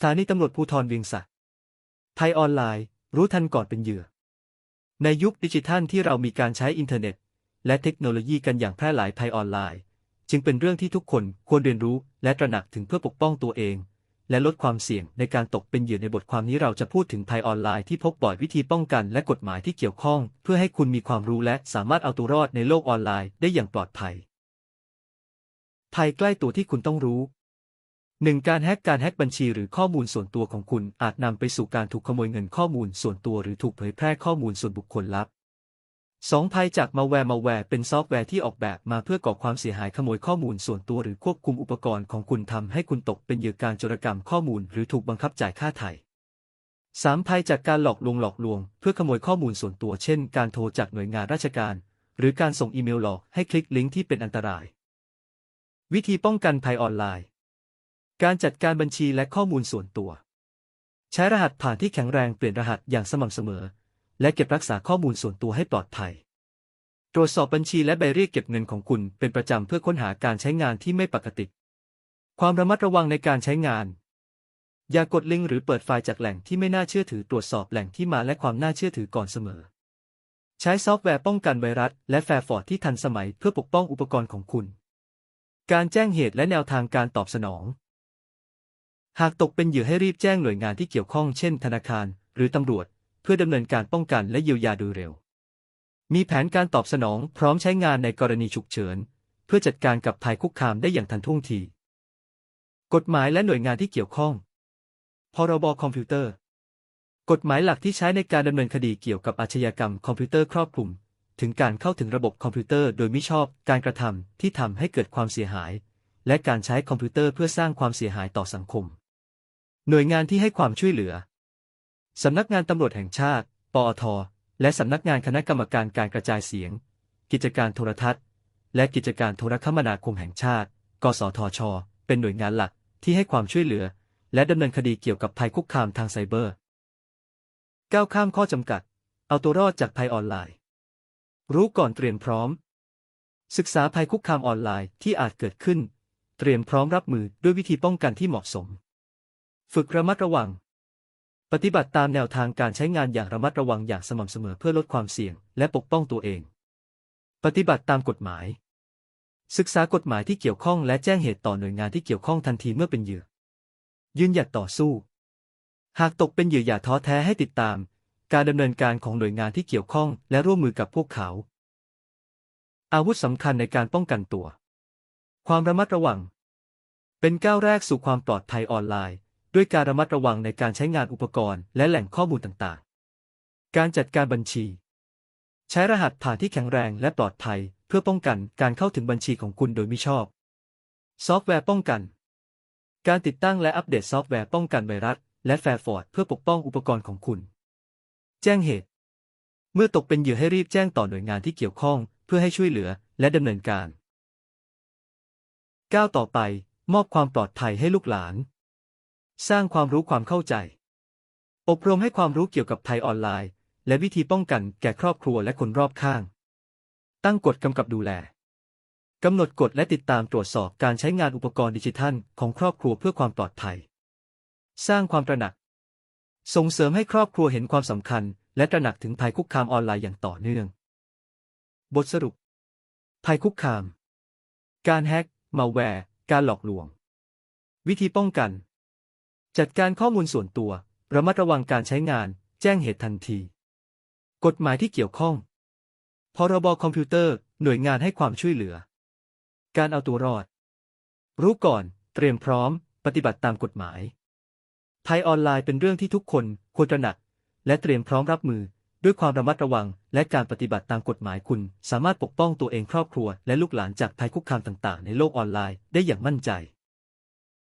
สถานีตำรวจภูธรเวียงสะ ไทยออนไลน์ รู้ทันก่อนเป็นเหยื่อ ในยุคดิจิทัลที่เรามีการใช้อินเทอร์เน็ต และเทคโนโลยีกันอย่างแพร่หลายภัยออนไลน์ จึงเป็นเรื่องที่ทุกคนควรเรียนรู้และตระหนักถึงเพื่อปกป้องตัวเอง และลดความเสี่ยงในการตกเป็นเหยื่อในบทความนี้เราจะพูดถึงภัยออนไลน์ที่พบบ่อยวิธีป้องกันและกฎหมายที่เกี่ยวข้อง เพื่อให้คุณมีความรู้และสามารถเอาตัวรอดในโลกออนไลน์ได้อย่างปลอดภัยภัยใกล้ตัวที่คุณต้องรู้ 1. การแฮกการแฮกบัญชีหรือข้อมูลส่วนตัวของคุณอาจนำไปสู่การถูกขโมยเงินข้อมูลส่วนตัวหรือถูกเผยแพร่ข้อมูลส่วนบุคคลลับ 2. ภัยจากมาแวร์มาแวร์เป็นซอฟต์แวร์ที่ออกแบบมาเพื่อก่อความเสียหายขโมยข้อมูลส่วนตัวหรือควบคุมอุปกรณ์ของคุณทำให้คุณตกเป็นเหยื่อการโจรกรรมข้อมูลหรือถูกบังคับจ่ายค่าไถ่ 3. ภัยจากการหลอกลวงหลอกลวง เพื่อขโมยข้อมูลส่วนตัวเช่น การโทรจากหน่วยงานราชการ หรือการส่งอีเมลหลอกให้คลิกลิงก์ที่เป็นอันตราย วิธีป้องกันภัยออนไลน์ การจัดการบัญชีและข้อมูลส่วนตัว ใช้รหัสผ่านที่แข็งแรงเปลี่ยนรหัสอย่างสม่ำเสมอ และเก็บรักษาข้อมูลส่วนตัวให้ปลอดภัย ตรวจสอบบัญชีและใบเรียกเก็บเงินของคุณเป็นประจำเพื่อค้นหาการใช้งานที่ไม่ปกติ ความระมัดระวังในการใช้งาน อย่ากดลิงก์หรือเปิดไฟล์จากแหล่งที่ไม่น่าเชื่อถือตรวจสอบแหล่งที่มาและความน่าเชื่อถือก่อนเสมอ ใช้ซอฟต์แวร์ป้องกันไวรัส และแฟร์ฟอร์ดที่ทันสมัยเพื่อปกป้องอุปกรณ์ของคุณ การแจ้งเหตุและแนวทางการตอบสนอง หากตกเป็นเหยื่อให้รีบแจ้งหน่วยงานที่เกี่ยวข้องเช่นธนาคาร หรือตำรวจ เพื่อดำเนินการป้องกันและเยียวยาโดยเร็ว มีแผนการตอบสนองพร้อมใช้งานในกรณีฉุกเฉิน เพื่อจัดการกับภัยคุกคามได้อย่างทันท่วงที กฎหมายและหน่วยงานที่เกี่ยวข้อง พรบคอมพิวเตอร์ กฎหมายหลักที่ใช้ในการดำเนินคดีเกี่ยวกับอาชญากรรมคอมพิวเตอร์ครอบคลุม ถึงการเข้าถึงระบบคอมพิวเตอร์โดยมิชอบการกระทำที่ทำให้เกิดความเสียหาย และการใช้คอมพิวเตอร์เพื่อสร้างความเสียหายต่อสังคม หน่วยงานที่ให้ความช่วยเหลือ สำนักงานตำรวจแห่งชาติ ปอท และสำนักงานคณะกรรมการการกระจายเสียง กิจการโทรทัศน์ และกิจการโทรคมนาคมแห่งชาติ กสทช เป็นหน่วยงานหลักที่ให้ความช่วยเหลือ และดำเนินคดีเกี่ยวกับภัยคุกคามทางไซเบอร์ ก้าวข้ามข้อจำกัด เอาตัวรอดจากภัยออนไลน์ รู้ก่อนเตรียมพร้อม ศึกษาภัยคุกคามออนไลน์ที่อาจเกิดขึ้น เตรียมพร้อมรับมือด้วยวิธีป้องกันที่เหมาะสม ฝึกระมัดระวัง ปฏิบัติตามแนวทางการใช้งานอย่างระมัดระวังอย่างสม่ำเสมอเพื่อลดความเสี่ยง และปกป้องตัวเอง ปฏิบัติตามกฎหมาย ศึกษากฎหมายที่เกี่ยวข้องและแจ้งเหตุต่อหน่วยงานที่เกี่ยวข้องทันทีเมื่อเป็นเหยื่อ ยืนหยัดต่อสู้ หากตกเป็นเหยื่ออย่าท้อแท้ให้ติดตาม การดำเนินการของหน่วยงานที่เกี่ยวข้อง และร่วมมือกับพวกเขา อาวุธสำคัญในการป้องกันตัว ความระมัดระวัง เป็นก้าวแรกสู่ความปลอดภัยออนไลน์ ด้วยการระมัดระวังในการใช้งานอุปกรณ์และแหล่งข้อมูลต่างๆ การจัดการบัญชี ใช้รหัสผ่านที่แข็งแรงและปลอดภัย เพื่อป้องกันการเข้าถึงบัญชีของคุณโดยมิชอบ ซอฟต์แวร์ป้องกัน การติดตั้งและอัปเดตซอฟต์แวร์ป้องกันไวรัส และแฟร์ฟอร์ดเพื่อปกป้องอุปกรณ์ของคุณ แจ้งเหตุ เมื่อตกเป็นเหยื่อให้รีบแจ้งต่อหน่วยงานที่เกี่ยวข้อง เพื่อให้ช่วยเหลือและดำเนินการก้าวต่อไป มอบความปลอดภัยให้ลูกหลาน สร้างความรู้ความเข้าใจ อบรมให้ความรู้เกี่ยวกับภัยออนไลน์ และวิธีป้องกันแก่ครอบครัวและคนรอบข้าง ตั้งกฎกำกับดูแลกำหนดกฎและติดตามตรวจสอบการใช้งานอุปกรณ์ดิจิทัลของครอบครัวเพื่อความปลอดภัย สร้างความตระหนัก ส่งเสริมให้ครอบครัวเห็นความสำคัญ และตระหนักถึงภัยคุกคามออนไลน์อย่างต่อเนื่อง บทสรุป ภัยคุกคาม การแฮกมาแวร์ การหลอกลวง วิธีป้องกัน จัดการข้อมูลส่วนตัว ระมัดระวังการใช้งาน แจ้งเหตุทันที กฎหมายที่เกี่ยวข้อง พรบคอมพิวเตอร์ หน่วยงานให้ความช่วยเหลือ การเอาตัวรอด รู้ก่อน เตรียมพร้อม ปฏิบัติตามกฎหมาย ภัยออนไลน์เป็นเรื่องที่ทุกคนควรตระหนัก และเตรียมพร้อมรับมือ ด้วยความระมัดระวัง และการปฏิบัติตามกฎหมายคุณ สามารถปกป้องตัวเองครอบครัว และลูกหลานจากภัยคุกคามต่าง ๆ ในโลกออนไลน์ได้อย่างมั่นใจ